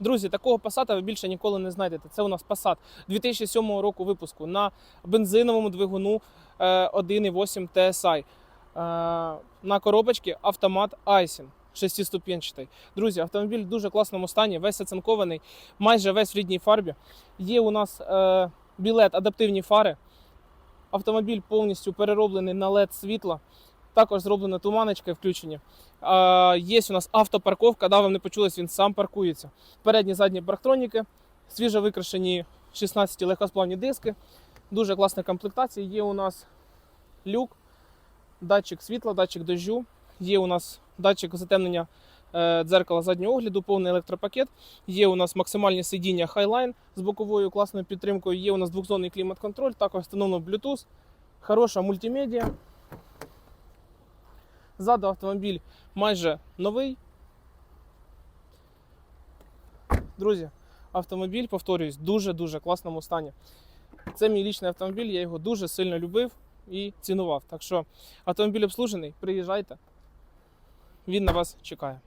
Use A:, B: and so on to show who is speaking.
A: Друзі, такого Passat ви більше ніколи не знайдете. Це у нас Passat 2007 року випуску на бензиновому двигуну е, 1.8 TSI. Е, На коробочці автомат Айсін. Шестиступенчатий. Друзі, автомобіль в дуже класному стані, весь оцинкований, майже весь в рідній фарбі. Є у нас е, білет адаптивні фари. Автомобіль повністю перероблений на LED світла. Також зроблено туманочки включені. Е, є у нас автопарковка, да, вам не почулось, він сам паркується. Передні задні парктроніки, свіжо викрашені 16 легкосплавні диски. Дуже класна комплектація. Є у нас люк, датчик світла, датчик дощу. Є у нас датчик затемнення е, дзеркала заднього огляду, повний електропакет. Є у нас максимальні сидіння Highline з боковою класною підтримкою. Є у нас двохзонний клімат-контроль, також встановлено Bluetooth, хороша мультимедіа. Ззаду автомобіль майже новий. Друзі, автомобіль, повторюсь, в дуже-дуже класному стані. Це мій лічний автомобіль, я його дуже сильно любив і цінував. Так що автомобіль обслужений, приїжджайте. Він на вас чекає.